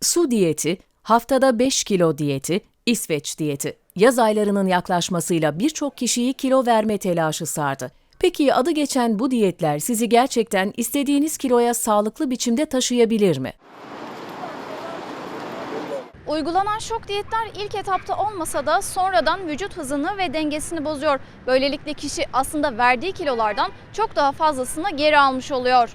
Su diyeti, haftada 5 kilo diyeti, İsveç diyeti. Yaz aylarının yaklaşmasıyla birçok kişiyi kilo verme telaşı sardı. Peki adı geçen bu diyetler sizi gerçekten istediğiniz kiloya sağlıklı biçimde taşıyabilir mi? Uygulanan şok diyetler ilk etapta olmasa da sonradan vücut hızını ve dengesini bozuyor. Böylelikle kişi aslında verdiği kilolardan çok daha fazlasını geri almış oluyor.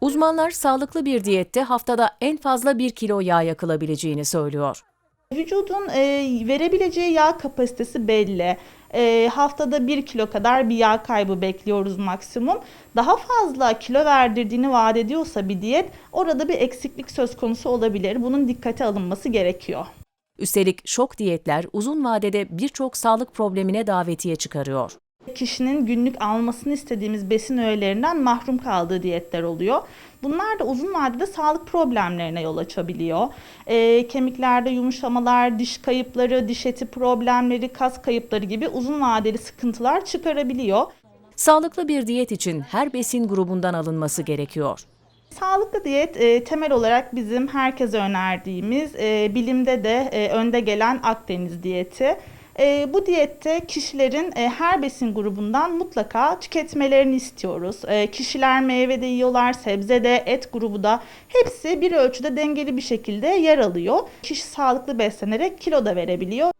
Uzmanlar sağlıklı bir diyette haftada en fazla 1 kilo yağ yakılabileceğini söylüyor. Vücudun e, verebileceği yağ kapasitesi belli. E, haftada 1 kilo kadar bir yağ kaybı bekliyoruz maksimum. Daha fazla kilo verdirdiğini vaat ediyorsa bir diyet orada bir eksiklik söz konusu olabilir. Bunun dikkate alınması gerekiyor. Üstelik şok diyetler uzun vadede birçok sağlık problemine davetiye çıkarıyor. Kişinin günlük almasını istediğimiz besin öğelerinden mahrum kaldığı diyetler oluyor. Bunlar da uzun vadede sağlık problemlerine yol açabiliyor. E, kemiklerde yumuşamalar, diş kayıpları, diş eti problemleri, kas kayıpları gibi uzun vadeli sıkıntılar çıkarabiliyor. Sağlıklı bir diyet için her besin grubundan alınması gerekiyor. Sağlıklı diyet e, temel olarak bizim herkese önerdiğimiz e, bilimde de e, önde gelen Akdeniz diyeti. E, bu diyette kişilerin e, her besin grubundan mutlaka tüketmelerini istiyoruz. E, kişiler meyve de yiyorlar, sebze de, et grubu da hepsi bir ölçüde dengeli bir şekilde yer alıyor. Kişi sağlıklı beslenerek kilo da verebiliyor.